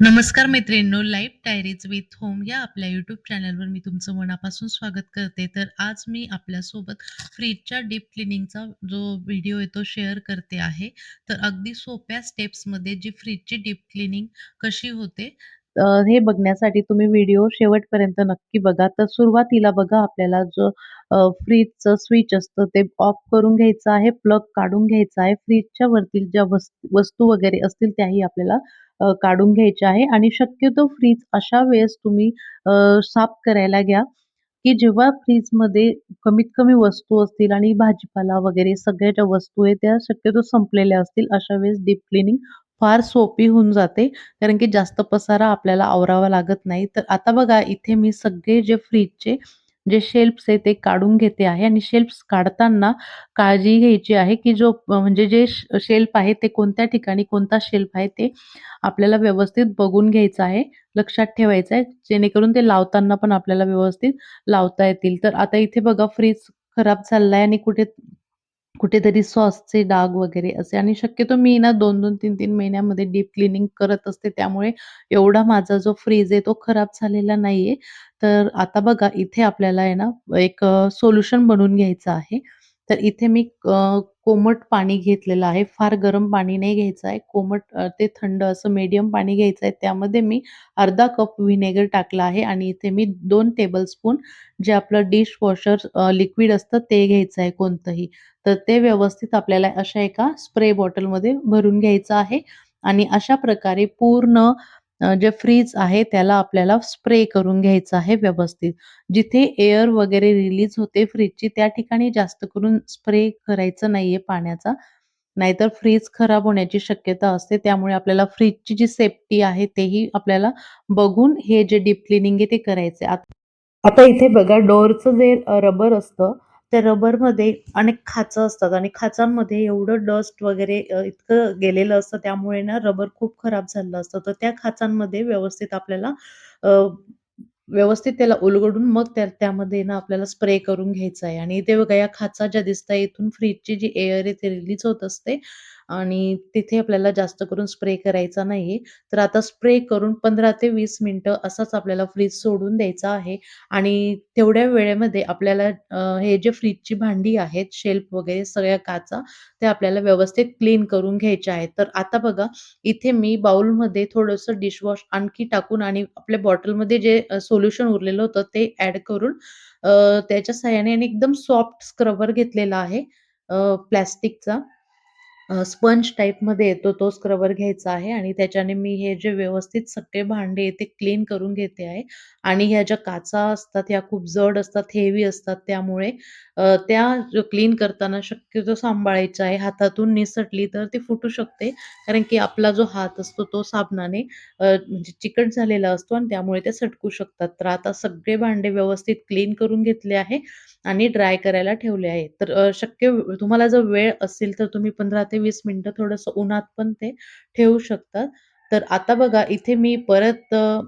नमस्कार मैत्रिणींनो, life diaries with home या आपल्या यूट्यूब चॅनलवर मी तुमचं मनापासून स्वागत करते. तर आज मी आपल्यासोबत फ्रीजच्या डीप क्लिनिंगचा जो व्हिडिओ आहे तो शेअर करते आहे. तर अगदी सोप्या स्टेप्समध्ये जी फ्रीजची डीप क्लिनिंग कशी होते अ, हे बघण्यासाठी तुम्ही व्हिडिओ शेवटपर्यंत नक्की बघा. तर सुरुवातीला बघा आपल्याला जो अ, स्विच असतं ते ऑफ करून घ्यायचं आहे, प्लग काढून घ्यायचा आहे. फ्रीजच्या वरती ज्या वस्तू वगैरे असतील त्याही आपल्याला काढून घ्यायच्या आहे आणि शक्यतो फ्रीज अशा वेळेस तुम्ही साफ करायला घ्या, की जेव्हा फ्रीजमध्ये कमीत कमी वस्तू असतील आणि भाजीपाला वगैरे सगळ्या ज्या वस्तू आहेत त्या शक्यतो संपलेल्या असतील, अशा वेळेस डीप क्लिनिंग फार सोपी होऊन जाते. कारण की जास्त पसारा आपल्याला आवरावा लागत नाही. तर आता बघा इथे मी सगळे जे फ्रिजचे जे शेल्फ्स आहे ते काढून घेते आहे आणि शेल्फ्स काढताना काळजी घ्यायची आहे, की जो म्हणजे जे शेल्फ आहे ते कोणत्या ठिकाणी कोणता शेल्फ आहे ते आपल्याला व्यवस्थित बघून घ्यायचं आहे, लक्षात ठेवायचं आहे, जेणेकरून ते लावताना पण आपल्याला व्यवस्थित लावता येतील. तर आता इथे बघा फ्रिज खराब चाललाय आणि कुठे कुठेतरी सॉसचे डाग वगैरे असे आणि शक्यतो मी ना 2-2, 3-3 महिन्यामध्ये डीप क्लीनिंग करत असते. त्यामुळे एवढा माझा जो फ्रिज आहे तो खराब झालेला नाहीये. तर आता बघा इथे आपल्याला आहे ना एक सोल्युशन बनवून घ्यायचं आहे. तर इथे मी अ, कोमट पाणी घेतलेलं आहे. फार गरम पाणी नाही घ्यायचं आहे. कोमट अ, ते थंड असं मीडियम पाणी घ्यायचं आहे. त्यामध्ये मी अर्धा कप व्हिनेगर टाकला आहे आणि इथे मी 2 टेबलस्पून जे आपलं डिशवॉशर लिक्विड असतं ते घ्यायचं आहे कोणतंही. तर ते व्यवस्थित आपल्याला अशा एका स्प्रे बॉटलमध्ये भरून घ्यायचं आहे आणि अशा प्रकारे पूर्ण अ, जे फ्रीज आहे त्याला आपल्याला स्प्रे करून घ्यायचं आहे व्यवस्थित. जिथे एअर वगैरे रिलीज होते फ्रिजची त्या ठिकाणी जास्त करून स्प्रे करायचं नाहीये पाण्याचा. नाहीतर फ्रीज खराब होण्याची शक्यता असते. त्यामुळे आपल्याला फ्रिजची जी सेफ्टी आहे तेही आपल्याला बघून हे जे डीप क्लीनिंग आहे ते करायचं आहे. आता इथे बघा डोअरचं जे अ, रबर असतं, त्या रबरमध्ये अनेक खाचं असतात आणि खाचांमध्ये एवढं डस्ट वगैरे इतकं गेलेलं असतं त्यामुळे ना रबर खूप खराब झालेलं असतं. तर त्या खाचांमध्ये व्यवस्थित आपल्याला अ, व्यवस्थित त्याला उलगडून मग त्या त्यामध्ये ना आपल्याला स्प्रे करून घ्यायचा आहे आणि इथे बघा या खाचा ज्या दिसताय इथून फ्रीजची जी एअर आहे ते रिलीज होत असते आणि तिथे आपल्याला जास्त करून स्प्रे करायचा नाहीये. तर आता स्प्रे करून 15 ते वीस मिनिटं असाच आपल्याला फ्रीज सोडून द्यायचा आहे आणि तेवढ्या वेळेमध्ये आपल्याला अ, हे जे फ्रीजची भांडी आहेत, शेल्फ वगैरे सगळ्या काचा, त्या आपल्याला व्यवस्थित क्लीन करून घ्यायच्या आहेत. तर आता बघा इथे मी बाउलमध्ये थोडंसं डिशवॉश आणखी टाकून आणि आपल्या बॉटलमध्ये जे सोल्युशन उरलेलं होतं ते ॲड करून अ, त्याच्या सहाय्याने आणि एकदम सॉफ्ट स्क्रबर घेतलेला आहे प्लॅस्टिकचा अ, स्पंज टाईपमध्ये येतो तो स्क्रबर घ्यायचा आहे आणि त्याच्याने मी हे जे व्यवस्थित सगळे भांडे ते क्लीन करून घेते आहे आणि ह्या ज्या काचा असतात ह्या खूप जड असतात, हेवी असतात. त्यामुळे अ, त्या क्लीन करताना शक्यतो सांभाळायच्या आहे. हातातून निसटली तर ती फुटू शकते. कारण की आपला जो हात असतो तो साबणाने अ, म्हणजे चिकट झालेला असतो आणि त्यामुळे ते सटकू शकतात. तर आता सगळे भांडे व्यवस्थित क्लीन करून घेतले आहे आणि ड्राय करायला ठेवले आहे. तर अ, शक्य तुम्हाला जर वेळ असेल तर तुम्ही 15 ते 20 मिनिटं थोडंसं उन्हात पण ते ठेवू शकतात. तर आता बघा इथे मी परत अ,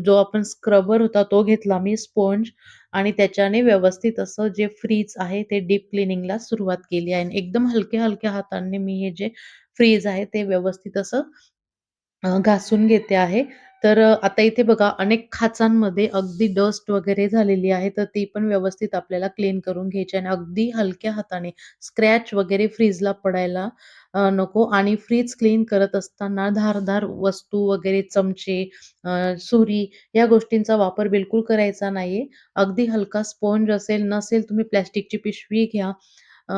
जो आपण स्क्रबर होता तो घेतला मी स्पॉन्ज. आणि त्याच्याने व्यवस्थित असं जे फ्रीज आहे ते डीप क्लीनिंगला सुरुवात केली आहे. आणि एकदम हलक्या-हलक्या हातांनी मी हे जे फ्रीज आहे ते व्यवस्थित असं अ, घासून घेते आहे. तर अ, आता इथे बघा अनेक खाचांमध्ये अगदी डस्ट वगैरे झालेली आहे, तर ती पण व्यवस्थित आपल्याला क्लीन करून घ्यायची आणि अगदी हलक्या हाताने स्क्रॅच वगैरे फ्रीजला पडायला अ, नको आणि फ्रीज क्लीन करत असताना धारदार वस्तू वगैरे चमचे, अ, सुरी या गोष्टींचा वापर बिलकुल करायचा नाहीये. अगदी हलका स्पॉन्ज असेल, नसेल तुम्ही प्लास्टिकची पिशवी घ्या. अ,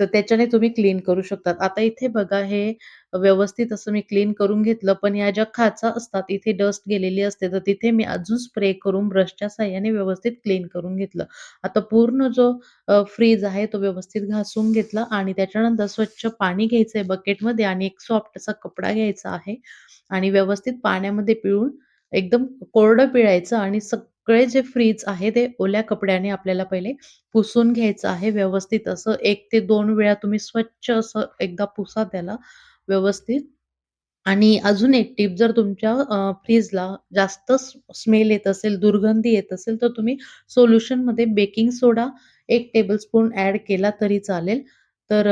तर त्याच्याने तुम्ही क्लीन करू शकतात. आता इथे बघा हे व्यवस्थित असं मी क्लीन करून घेतलं. पण ह्या ज्या खाचा असतात, इथे डस्ट गेलेली असते, तर तिथे मी अजून स्प्रे करून ब्रशच्या साहाय्याने व्यवस्थित क्लीन करून घेतलं. आता पूर्ण जो अ, फ्रीज आहे तो व्यवस्थित घासून घेतला आणि त्याच्यानंतर स्वच्छ पाणी घ्यायचंय बकेटमध्ये आणि एक सॉफ्ट असा कपडा घ्यायचा आहे आणि व्यवस्थित पाण्यामध्ये पिळून एकदम कोरडं पिळायचं आणि सगळे जे फ्रीज आहे ते ओल्या कपड्याने आपल्याला पहिले पुसून घ्यायचं आहे व्यवस्थित असं एक ते दोन वेळा तुम्ही स्वच्छ असं एकदा पुसा त्याला व्यवस्थित. आणि अजून एक टिप जर तुमच्या फ्रीजला जास्त स्मेल येत असेल, दुर्गंधी येत असेल, तर तुम्ही सोल्युशनमध्ये बेकिंग सोडा एक टेबलस्पून ॲड केला तरी चालेल. तर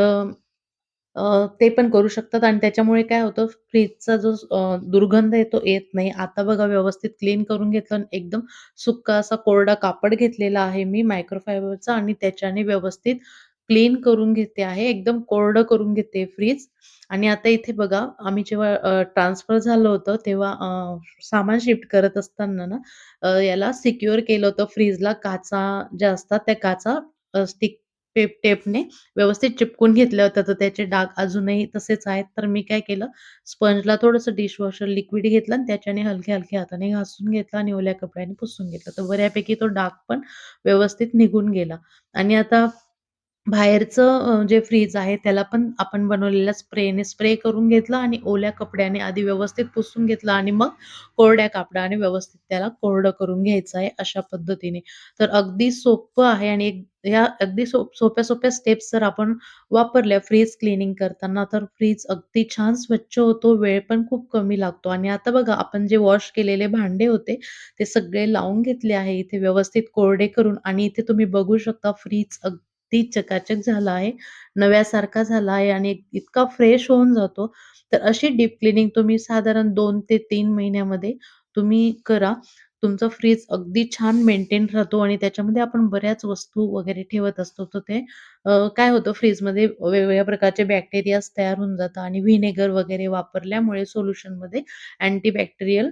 अ, ते पण करू शकतात आणि त्याच्यामुळे काय होतं फ्रिजचा जो अ, दुर्गंध आहे तो येत नाही. आता बघा व्यवस्थित क्लीन करून घेतलं आणि एकदम सुक्का असा कोरडा कापड घेतलेला आहे मी मायक्रोफायबरचा आणि त्याच्याने व्यवस्थित क्लीन करून घेते आहे. एकदम कोरडं करून घेते फ्रिज आणि आता इथे बघा आम्ही जेव्हा ट्रान्सफर झालं होतं तेव्हा अ, सामान शिफ्ट करत असताना ना अ, याला सिक्युअर केलं होतं फ्रिजला काचा ज्या असतात त्या काचा अ, स्टिक टेप टेपने व्यवस्थित चिपकून घेतलं होतं, तर त्याचे डाग अजूनही तसेच आहेत. तर मी काय केलं, स्पंजला थोडंसं डिशवॉशर लिक्विड घेतलं आणि त्याच्याने हलक्या-हलक्या हाताने घासून घेतलं आणि ओल्या कपड्याने पुसून घेतलं. तर बऱ्यापैकी तो डाग पण व्यवस्थित निघून गेला आणि आता बाहेरचं जे फ्रीज आहे त्याला पण आपण बनवलेल्या स्प्रेने स्प्रे करून घेतला आणि ओल्या कपड्याने आधी व्यवस्थित पुसून घेतलं आणि मग कोरड्या कापडाने व्यवस्थित त्याला कोरडं करून घ्यायचं आहे अशा पद्धतीने. तर अगदी सोपं आहे आणि एक ह्या अगदी सोप सोप्या-सोप्या स्टेप्स जर आपण वापरल्या फ्रीज क्लिनिंग करताना, तर फ्रीज अगदी छान स्वच्छ होतो, वेळ पण खूप कमी लागतो आणि आता बघा आपण जे वॉश केलेले भांडे होते, ते सगळे लावून घेतले आहे इथे व्यवस्थित कोरडे करून आणि इथे तुम्ही बघू शकता फ्रीज अगदी चकाचक झाला आहे, नव्यासारखा झाला आहे आणि इतका फ्रेश होऊन जातो. तर अशी डीप क्लिनिंग तुम्ही साधारण दोन ते तीन महिन्यामध्ये तुम्ही करा. तुमचा फ्रीज अगदी छान मेंटेन राहतो आणि त्याच्यामध्ये आपण बऱ्याच वस्तू वगैरे ठेवत असतो. तर ते काय होतं फ्रीजमध्ये वेगवेगळ्या प्रकारचे बॅक्टेरियाज तयार होऊन जातात आणि व्हिनेगर वगैरे वापरल्यामुळे सोल्युशनमध्ये अँटीबॅक्टेरियल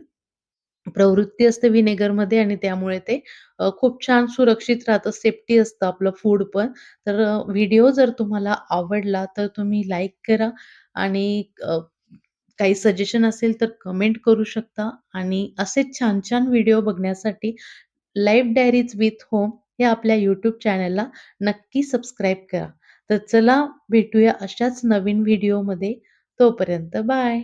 प्रवृत्ती असते व्हिनेगरमध्ये आणि त्यामुळे ते अ, खूप छान सुरक्षित राहतं, सेफ्टी असतं आपलं फूड पण. तर अ, व्हिडिओ जर तुम्हाला आवडला तर तुम्ही लाईक करा आणि अ, काही सजेशन असेल तर कमेंट करू शकता आणि असेच छान-छान व्हिडिओ बघण्यासाठी लाईफ डायरीज विथ होम या आपल्या यूट्यूब चॅनलला नक्की सबस्क्राईब करा. तर चला भेटूया अशाच नवीन व्हिडिओमध्ये. तोपर्यंत बाय.